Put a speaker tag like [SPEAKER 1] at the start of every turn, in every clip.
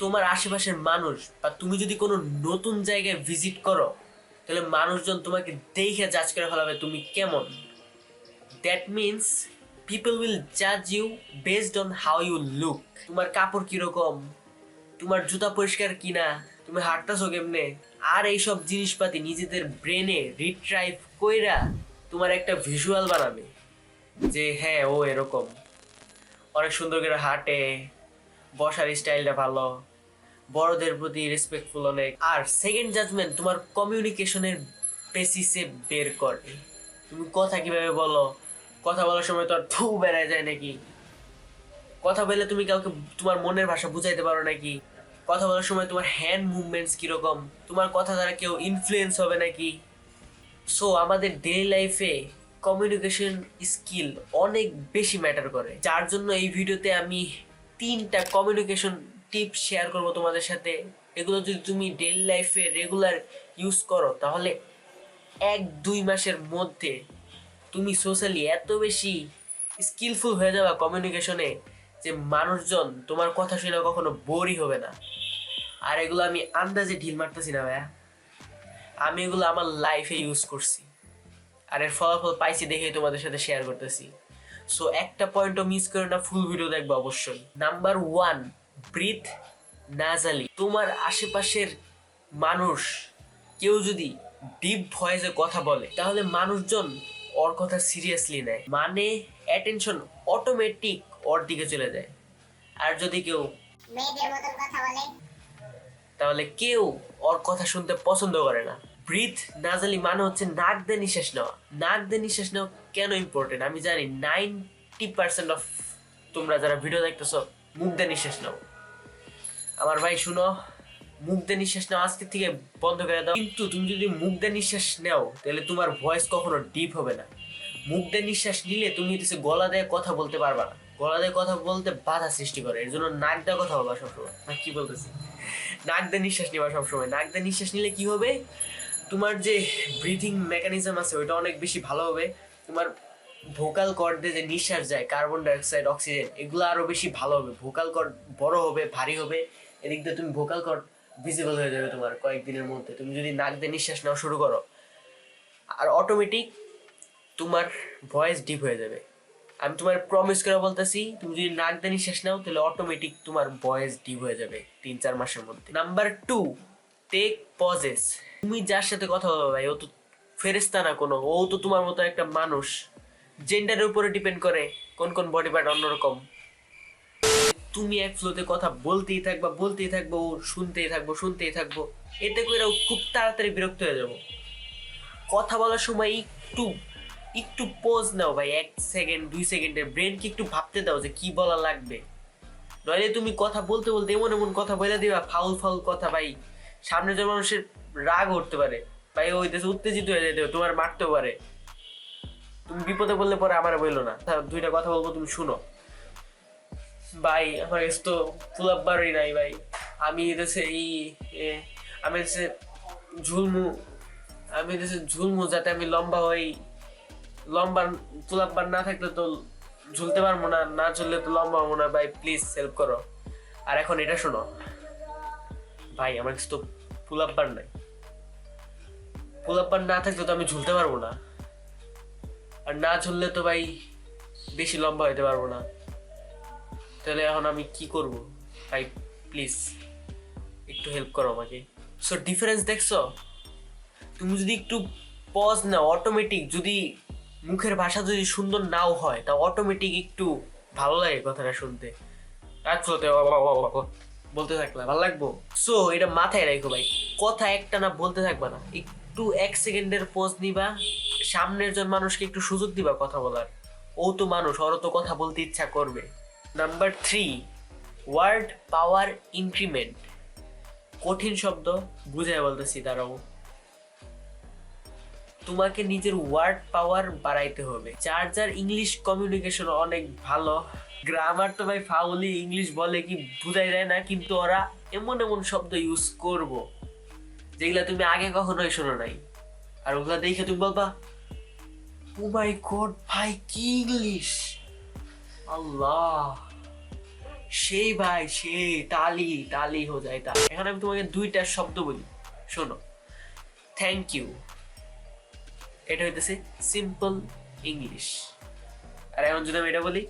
[SPEAKER 1] তোমার আশেপাশের মানুষ বা তুমি যদি কোনো নতুন জায়গায় ভিজিট করো, তাহলে মানুষজন তোমাকে দেখে জাজ করে ফেলাবে তুমি কেমন। দ্যাট মিনস পিপল উইল জাজ you based on how you look তোমার কাপড় কীরকম? তোমার জুতা পরিষ্কার কিনা? তুমি হাঁটতেছো কেমনে? আর এইসব জিনিসপাতি নিজেদের ব্রেনে রিট্রাইভ কইরা তোমার একটা ভিজুয়াল বানাবে যে হ্যাঁ ও এরকম। অনেক সুন্দর করে হাঁটে বসার স্টাইলটা ভালো, বড়দের প্রতি রেসপেক্টফুল অনেক, আর সেকেন্ড জাজমেন্ট তোমার কমিউনিকেশনের বেসিসে বের করে। তুমি কথা কীভাবে বলো? কথা বলার সময় তো আর থু বেড়ায় যায় নাকি? কথা বলে তুমি কাউকে তোমার মনের ভাষা বুঝাইতে পারো নাকি? কথা বলার সময় তোমার হ্যান্ড মুভমেন্টস কীরকম? তোমার কথা দ্বারা কেউ ইনফ্লুয়েন্স হবে নাকি? সো আমাদের ডেইলি লাইফে কমিউনিকেশন স্কিল অনেক বেশি ম্যাটার করে। যার জন্য এই ভিডিওতে আমি তিনটা কমিউনিকেশন টিপ শেয়ার করব তোমাদের সাথে। এগুলো যদি তুমি ডেইলি লাইফে রেগুলার ইউজ করো, তাহলে এক দুই মাসের মধ্যে তুমি সোশ্যালি এত বেশি স্কিলফুল হয়ে যাবে কমিউনিকেশনে যে মানুষজন তোমার কথা শুনে কখনো বোরই হবে না। আর এগুলো আমি আন্দাজে ঢিল মারতেছি না ভাইয়া। আমি এগুলো আমার লাইফে ইউজ করছি। আর এর ফলাফল পাইছি দেখেই তোমাদের সাথে শেয়ার করতেছি। সো একটা পয়েন্টও মিস করে না ফুল ভিডিও দেখব অবশ্যই। নাম্বার ওয়ান ব্রিথ নাজালি তোমার আশেপাশের মানুষ কেউ যদি ডিপ ভয়েসে কথা বলে তাহলে মানুষজন ওর কথা সিরিয়াসলি নেয়। মানে অ্যাটেনশন অটোমেটিক ওর দিকে চলে যায়। আর যদি কেউ
[SPEAKER 2] মেয়েদের মতন কথা বলে।
[SPEAKER 1] তাহলে কেউ ওর কথা শুনতে পছন্দ করে না। ব্রিথ নাজালি মানে হচ্ছে নাক দিয়ে নিঃশ্বাস নেওয়া। নাক দিয়ে নিঃশ্বাস নেওয়া কেন ইম্পর্টেন্ট আমি জানি নাইনটি পার্সেন্ট অফ তোমরা যারা ভিডিও দেখতেছো, মুখ দিয়ে নিঃশ্বাস নাও। আমার ভাই, শুনো, মুখ দিয়ে নিঃশ্বাস নাও আজকে থেকে বন্ধ করে দাও। কিন্তু তুমি যদি মুখ দিয়ে নিঃশ্বাস নাও, তাহলে তোমার ভয়েস কখনো ডিপ হবে না। মুখ দিয়ে নিঃশ্বাস নিলে তুমি হচ্ছে গলা দিয়ে কথা বলতে পারবা না। গলা দিয়ে কথা বলতে বাধা সৃষ্টি করে। এর জন্য নাক দিয়ে কথা বলবা সবসময়। কি বলতেছি? নাক দিয়ে নিঃশ্বাস নেবা সবসময়। নাক দিয়ে নিঃশ্বাস নিলে কি হবে? তোমার যে ব্রিথিং মেকানিজম আছে, ওইটা অনেক বেশি ভালো হবে। তোমার ভোকাল কর্ড যে নিঃশ্বাস যায় কার্বন ডাইঅক্সাইড অক্সিজেন এগুলো আরও বেশি ভালো হবে। ভোকাল কর্ড বড় হবে, ভারী হবে, এদিক দিয়ে তুমি ভোকাল কর্ড ভিজিবল হয়ে যাবে তোমার কয়েকদিনের মধ্যে। তুমি যদি নাক দিয়ে নিঃশ্বাস নেওয়া শুরু করো, আর অটোমেটিক তোমার ভয়েস ডিপ হয়ে যাবে। আমি তোমার প্রমিস করে বলতেছি, তুমি যদি নাক দিয়ে নিঃশ্বাস নাও, তাহলে অটোমেটিক তোমার ভয়েস ডিপ হয়ে যাবে তিন চার মাসের মধ্যে। নাম্বার টু টেক পজেস তুমি যার সাথে কথা বলবে ভাই, ও তো ফেরেস্তা না কোনো, ও তো তোমার মতো একটা মানুষ। জেন্ডারের উপরে ডিপেন্ড করে কোন কোন বডি পার্ট অন্যরকম। তুমি এক ফ্লোতে কথা বলতেই থাকবা, বলতেই থাকব, ও শুনতেই থাকব শুনতেই থাকব। এতে করে ও খুব তাড়াতাড়ি বিরক্ত হয়ে যাব। কথা বলার সময় একটু একটু পোজ নাও ভাই, এক সেকেন্ড দুই সেকেন্ডের ব্রেনকে একটু ভাবতে দাও যে কি বলা লাগবে। নইলে তুমি কথা বলতে বলতে এমন এমন কথা বলে দিবা ফাউল ফাউল কথা ভাই। সামনে যে মানুষের রাগ উঠতে পারে। ভাই ওই দেশে উত্তেজিত হয়ে যেতে তোমার মারতেও পারে। তুমি বিপদে বললে পরে আমার বলল না। দুইটা কথা বলব, তুমি শুনো। ভাই, আমার কাছে তো বাড়ি নাই ভাই। আমি এদেশে এই আমি এদেশে ঝুলমু, আমি এদেশে ঝুলমু যাতে আমি লম্বা হই। লম্বা বার না থাকলে তো ঝুলতে পারব না না ঝুললে তো লম্বা হব না। ভাই প্লিজ হেল্প করো। আর এখন এটা শোনো। ভাই, আমার কাছে তো বার নাই। পুলাপ বার না থাকলে তো আমি ঝুলতে পারব না। আর না ঝুললে তো ভাই বেশি লম্বা হইতে পারব না। তাহলে এখন আমি কি করব? ভাই প্লিজ একটু হেল্প করো আমাকে। সো ডিফারেন্স দেখছ? তুমি যদি একটু পজ না অটোমেটিক যদি মুখের ভাষা যদি সুন্দর নাও হয় তা অটোমেটিক একটু ভালো লাগে কথাটা শুনতে। বলতে থাকলে, ভালো লাগবো? সো এটা মাথায় রাখো ভাই, কথা একটা না বলতে থাকবা না। একটু এক সেকেন্ডের পোজ নিবা, সামনের জন মানুষকে একটু সুযোগ দিবা কথা বলার। ও তো মানুষ, ওরও তো কথা বলতে ইচ্ছা করবে। Number three word power increment কঠিন শব্দ বুঝাই বলতেছি তারাও তোমাকে নিজের ওয়ার্ড পাওয়ার বাড়াইতে হবে। যার যার ইংলিশ কমিউনিকেশন অনেক ভালো গ্রামার তো ভাই ফাউলি ইংলিশ বলে কি বুঝাই দেয় না, কিন্তু ওরা এমন এমন শব্দ ইউজ করব। যেগুলা তুমি আগে কখনোই শোনো নাই। আর ওগুলা দেখে তুমি বলবা ও মাই গড ভাই, কি ইংলিশ? আল্লাহ। সেই ভাই সেই তালি তালি হো যায় তা এখন আমি তোমাকে দুইটা শব্দ বলি, শোনো। থ্যাংক ইউ এটা হইতেছে সিম্পল ইংলিশ আর এখন যদি আমি এটা বলি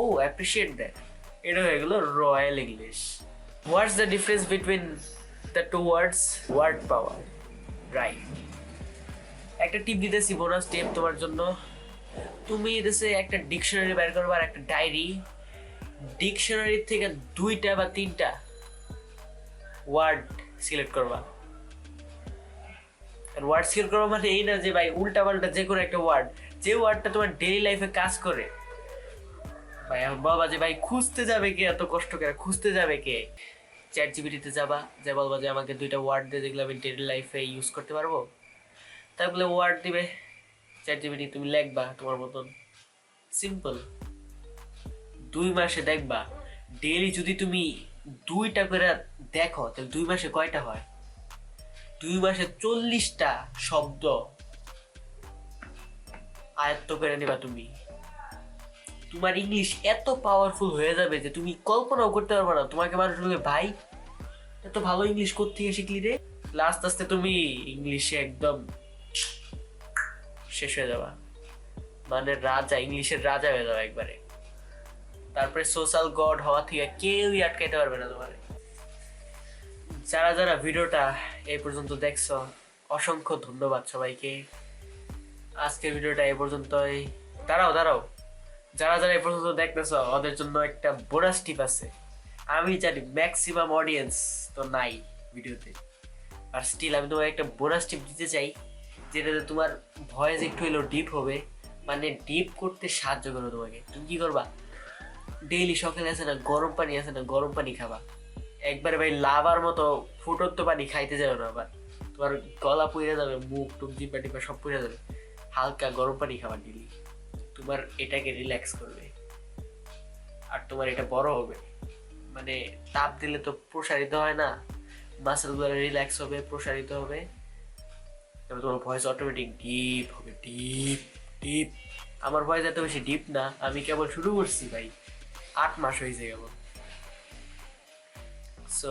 [SPEAKER 1] ও অ্যাপ্রিসিয়েট দ্যাট এটা হয়ে গেল royal English what's the difference between the two words word power right একটা টিপ দিতেছি বোনাস টিপ তোমার জন্য। তুমি এদেশে একটা ডিকশনারি বের করবা আর একটা ডায়েরি ডিকশনারি থেকে দুইটা বা তিনটা ওয়ার্ড সিলেক্ট করবা। আর ওয়ার্ড সিলেক্ট করবা মানে এই না যে ভাই উল্টা পাল্টা যে কোনো একটা ওয়ার্ড যে ওয়ার্ডটা তোমার ডেইলি লাইফে কাজ করে। ভাই আমার বাবা যে ভাই খুঁজতে যাবে কে, এত কষ্ট করে খুঁজতে যাবে কে? চ্যাট জিবিটিতে যাবা যে বলবা যে আমাকে দুইটা ওয়ার্ড দিয়ে যেগুলো আমি ডেলি লাইফে ইউজ করতে পারব। বলে ওয়ার্ড দিবে। চ্যাট জিবিটি তুমি লিখবা তোমার মতন। সিম্পল দুই মাসে দেখবা ডেইলি যদি তুমি দুইটা করে দেখো, তাহলে দুই মাসে কয়টা হয়? দুই মাসে চল্লিশটা শব্দ আয়ত্ত করে নিবা তুমি। তোমার ইংলিশ এত পাওয়ারফুল হয়ে যাবে যে তুমি কল্পনাও করতে পারবে না। তোমাকে মানুষ বলবে, ভাই, এত ভালো ইংলিশ কোথেকে শিখলি রে? আস্তে আস্তে তুমি ইংলিশে একদম শেষ হয়ে যাবা। মানে রাজা ইংলিশের রাজা হয়ে যাবে একবারে। তারপরে সোশ্যাল গড হওয়া থেকে কেউই আটকাইতে পারবে না তোমার যারা যারা ভিডিওটা এই পর্যন্ত দেখছ, অসংখ্য ধন্যবাদ সবাইকে। আজকের ভিডিওটা এই পর্যন্তই। দাঁড়াও দাঁড়াও। যারা যারা এই পর্যন্ত দেখতেছো, ওদের জন্য একটা বোনাস টিপ আছে। আমি জানি ম্যাক্সিমাম অডিয়েন্স তো নাই ভিডিওতে। আর স্টিল আমি তোমাকে একটা বোনাস টিপ দিতে চাই যেটাতে তোমার ভয়েস একটু হলেও ডিপ হবে। মানে ডিপ করতে সাহায্য করবে তোমাকে। তুমি কী করবা? ডেইলি সকালে আছে না, গরম পানি আছে না, গরম পানি খাবা। একবারে ভাই লাভার মতো ফুটন্ত পানি খাইতে যাবে না আবার তোমার গলা পুড়ে যাবে, মুখ টুক জিপা টিপা সব পুড়ে যাবে। হালকা গরম পানি খাবার ডেইলি তোমার এটাকে রিল্যাক্স করবে। আর তোমার এটা বড় হবে। মানে তাপ দিলে তো প্রসারিত হয় না মাসেলগুলো রিল্যাক্স হবে, প্রসারিত হবে। এবার তোমার ভয়েস অটোমেটিক ডিপ হবে ডিপ ডিপ আমার ভয়েস এত বেশি ডিপ না, আমি কেবল শুরু করছি ভাই। আট মাস হয়েছে কেবল। So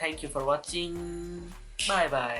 [SPEAKER 1] thank you for watching bye bye